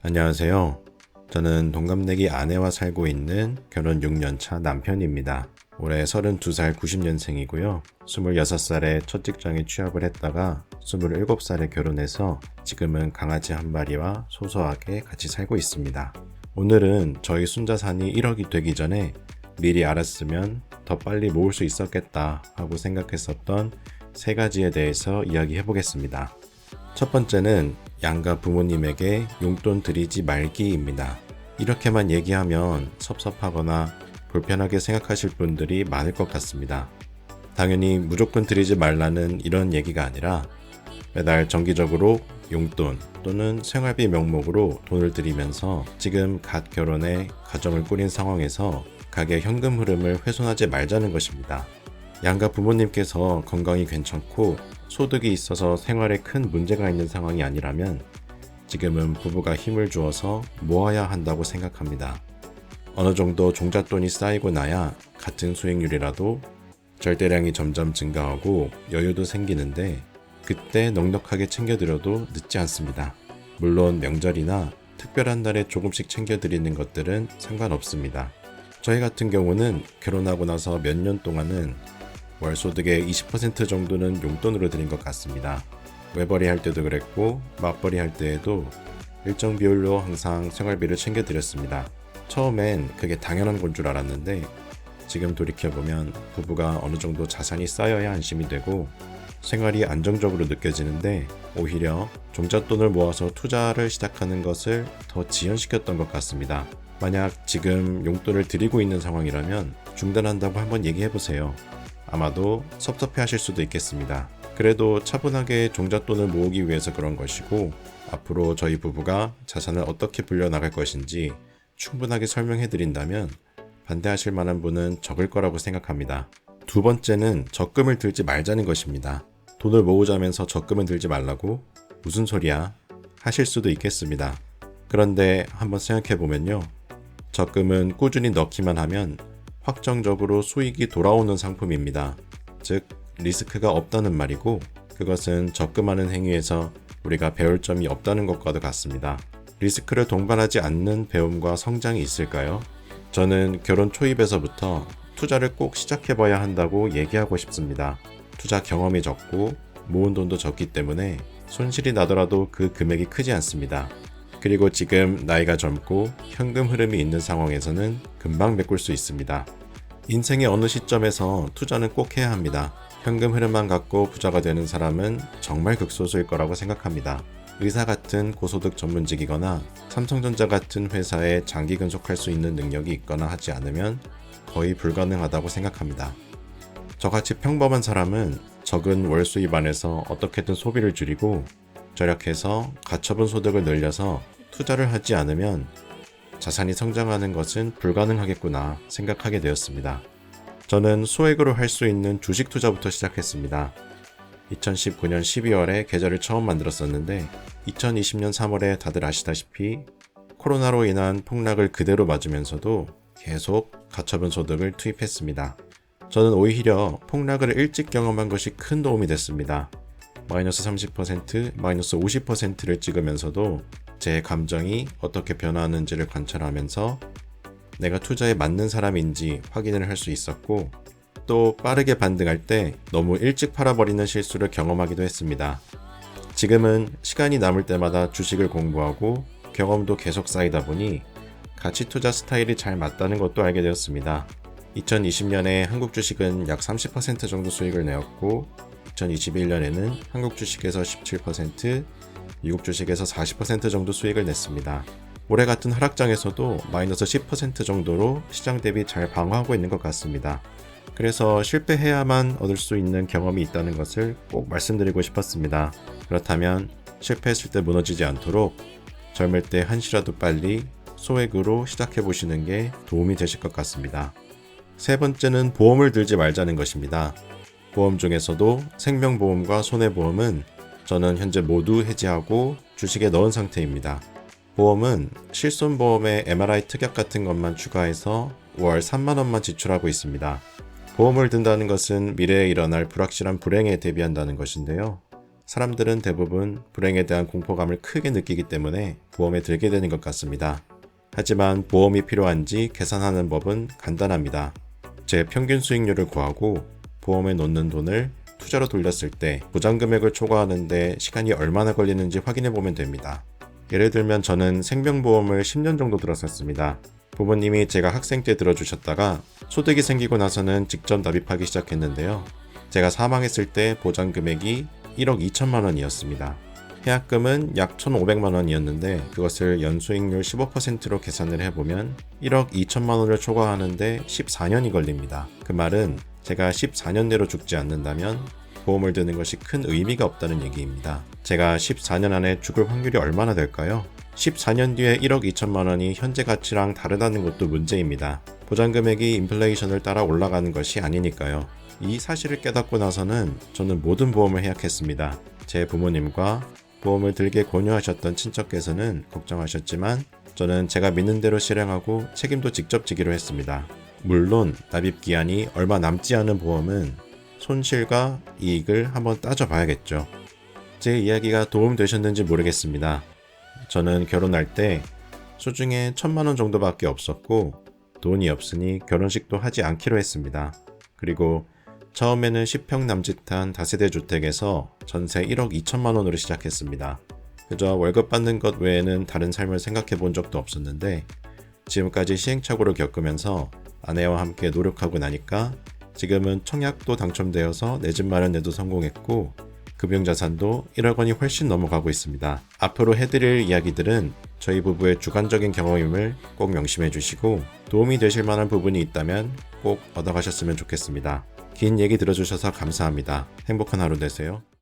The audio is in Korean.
안녕하세요. 저는 동갑내기 아내와 살고 있는 결혼 6년차 남편입니다. 올해 32살 90년생이고요. 26살에 첫 직장에 취업을 했다가 27살에 결혼해서 지금은 강아지 한 마리와 소소하게 같이 살고 있습니다. 오늘은 저희 순자산이 1억이 되기 전에 미리 알았으면 더 빨리 모을 수 있었겠다 하고 생각했었던 세 가지에 대해서 이야기해 보겠습니다. 첫 번째는 양가 부모님에게 용돈 드리지 말기입니다. 이렇게만 얘기하면 섭섭하거나 불편하게 생각하실 분들이 많을 것 같습니다. 당연히 무조건 드리지 말라는 이런 얘기가 아니라 매달 정기적으로 용돈 또는 생활비 명목으로 돈을 들이면서 지금 갓 결혼해 가정을 꾸린 상황에서 가게 현금 흐름을 훼손하지 말자는 것입니다. 양가 부모님께서 건강이 괜찮고 소득이 있어서 생활에 큰 문제가 있는 상황이 아니라면 지금은 부부가 힘을 주어서 모아야 한다고 생각합니다. 어느 정도 종잣돈이 쌓이고 나야 같은 수익률이라도 절대량이 점점 증가하고 여유도 생기는데 그때 넉넉하게 챙겨드려도 늦지 않습니다. 물론 명절이나 특별한 날에 조금씩 챙겨드리는 것들은 상관없습니다. 저희 같은 경우는 결혼하고 나서 몇 년 동안은 월 소득의 20% 정도는 용돈으로 드린 것 같습니다. 외벌이 할 때도 그랬고 맞벌이 할 때에도 일정 비율로 항상 생활비를 챙겨 드렸습니다. 처음엔 그게 당연한 건 줄 알았는데 지금 돌이켜보면 부부가 어느 정도 자산이 쌓여야 안심이 되고 생활이 안정적으로 느껴지는데 오히려 종잣돈을 모아서 투자를 시작하는 것을 더 지연시켰던 것 같습니다. 만약 지금 용돈을 드리고 있는 상황이라면 중단한다고 한번 얘기해 보세요. 아마도 섭섭해 하실 수도 있겠습니다. 그래도 차분하게 종잣돈을 모으기 위해서 그런 것이고 앞으로 저희 부부가 자산을 어떻게 불려나갈 것인지 충분하게 설명해 드린다면 반대하실 만한 분은 적을 거라고 생각합니다. 두 번째는 적금을 들지 말자는 것입니다. 돈을 모으자면서 적금은 들지 말라고? 무슨 소리야? 하실 수도 있겠습니다. 그런데 한번 생각해 보면요. 적금은 꾸준히 넣기만 하면 확정적으로 수익이 돌아오는 상품입니다. 즉, 리스크가 없다는 말이고, 그것은 적금하는 행위에서 우리가 배울 점이 없다는 것과도 같습니다. 리스크를 동반하지 않는 배움과 성장이 있을까요? 저는 결혼 초입에서부터 투자를 꼭 시작해봐야 한다고 얘기하고 싶습니다. 투자 경험이 적고 모은 돈도 적기 때문에 손실이 나더라도 그 금액이 크지 않습니다. 그리고 지금 나이가 젊고 현금 흐름이 있는 상황에서는 금방 메꿀 수 있습니다. 인생의 어느 시점에서 투자는 꼭 해야 합니다. 현금 흐름만 갖고 부자가 되는 사람은 정말 극소수일 거라고 생각합니다. 의사 같은 고소득 전문직이거나 삼성전자 같은 회사에 장기 근속할 수 있는 능력이 있거나 하지 않으면 거의 불가능하다고 생각합니다. 저같이 평범한 사람은 적은 월 수입 안에서 어떻게든 소비를 줄이고 절약해서 가처분 소득을 늘려서 투자를 하지 않으면 자산이 성장하는 것은 불가능하겠구나 생각하게 되었습니다. 저는 소액으로 할 수 있는 주식 투자부터 시작했습니다. 2019년 12월에 계좌를 처음 만들었었는데 2020년 3월에 다들 아시다시피 코로나로 인한 폭락을 그대로 맞으면서도 계속 가처분 소득을 투입했습니다. 저는 오히려 폭락을 일찍 경험한 것이 큰 도움이 됐습니다. 마이너스 30%, 마이너스 50%를 찍으면서도 제 감정이 어떻게 변화하는지를 관찰하면서 내가 투자에 맞는 사람인지 확인을 할 수 있었고 또 빠르게 반등할 때 너무 일찍 팔아버리는 실수를 경험하기도 했습니다. 지금은 시간이 남을 때마다 주식을 공부하고 경험도 계속 쌓이다 보니 가치 투자 스타일이 잘 맞다는 것도 알게 되었습니다. 2020년에 한국 주식은 약 30% 정도 수익을 내었고 2021년에는 한국 주식에서 17%, 미국 주식에서 40% 정도 수익을 냈습니다. 올해 같은 하락장에서도 마이너스 10% 정도로 시장 대비 잘 방어하고 있는 것 같습니다. 그래서 실패해야만 얻을 수 있는 경험이 있다는 것을 꼭 말씀드리고 싶었습니다. 그렇다면 실패했을 때 무너지지 않도록 젊을 때 한시라도 빨리 소액으로 시작해 보시는 게 도움이 되실 것 같습니다. 세 번째는 보험을 들지 말자는 것입니다. 보험 중에서도 생명보험과 손해보험은 저는 현재 모두 해지하고 주식에 넣은 상태입니다. 보험은 실손보험에 MRI 특약 같은 것만 추가해서 월 3만원만 지출하고 있습니다. 보험을 든다는 것은 미래에 일어날 불확실한 불행에 대비한다는 것인데요. 사람들은 대부분 불행에 대한 공포감을 크게 느끼기 때문에 보험에 들게 되는 것 같습니다. 하지만 보험이 필요한지 계산하는 법은 간단합니다. 제 평균 수익률을 구하고 보험에 놓는 돈을 투자로 돌렸을 때 보장 금액을 초과하는데 시간이 얼마나 걸리는지 확인해 보면 됩니다. 예를 들면 저는 생명보험을 10년 정도 들었었습니다. 부모님이 제가 학생 때 들어주셨다가 소득이 생기고 나서는 직접 납입하기 시작했는데요. 제가 사망했을 때 보장 금액이 1억 2천만 원이었습니다. 해약금은 약 1,500만 원이었는데 그것을 연수익률 15%로 계산을 해보면 1억 2천만 원을 초과하는데 14년이 걸립니다. 그 말은 제가 14년 내로 죽지 않는다면 보험을 드는 것이 큰 의미가 없다는 얘기입니다. 제가 14년 안에 죽을 확률이 얼마나 될까요? 14년 뒤에 1억 2천만 원이 현재 가치랑 다르다는 것도 문제입니다. 보장 금액이 인플레이션을 따라 올라가는 것이 아니니까요. 이 사실을 깨닫고 나서는 저는 모든 보험을 해약했습니다. 제 부모님과 보험을 들게 권유하셨던 친척께서는 걱정하셨지만 저는 제가 믿는 대로 실행하고 책임도 직접 지기로 했습니다. 물론 납입 기한이 얼마 남지 않은 보험은 손실과 이익을 한번 따져봐야겠죠. 제 이야기가 도움되셨는지 모르겠습니다. 저는 결혼할 때 수중에 천만 원 정도밖에 없었고 돈이 없으니 결혼식도 하지 않기로 했습니다. 그리고 처음에는 10평 남짓한 다세대 주택에서 전세 1억 2천만 원으로 시작했습니다. 그저 월급 받는 것 외에는 다른 삶을 생각해 본 적도 없었는데 지금까지 시행착오를 겪으면서 아내와 함께 노력하고 나니까 지금은 청약도 당첨되어서 내 집 마련에도 성공했고 금융자산도 1억 원이 훨씬 넘어가고 있습니다. 앞으로 해드릴 이야기들은 저희 부부의 주관적인 경험임을 꼭 명심해 주시고 도움이 되실 만한 부분이 있다면 꼭 얻어가셨으면 좋겠습니다. 긴 얘기 들어주셔서 감사합니다. 행복한 하루 되세요.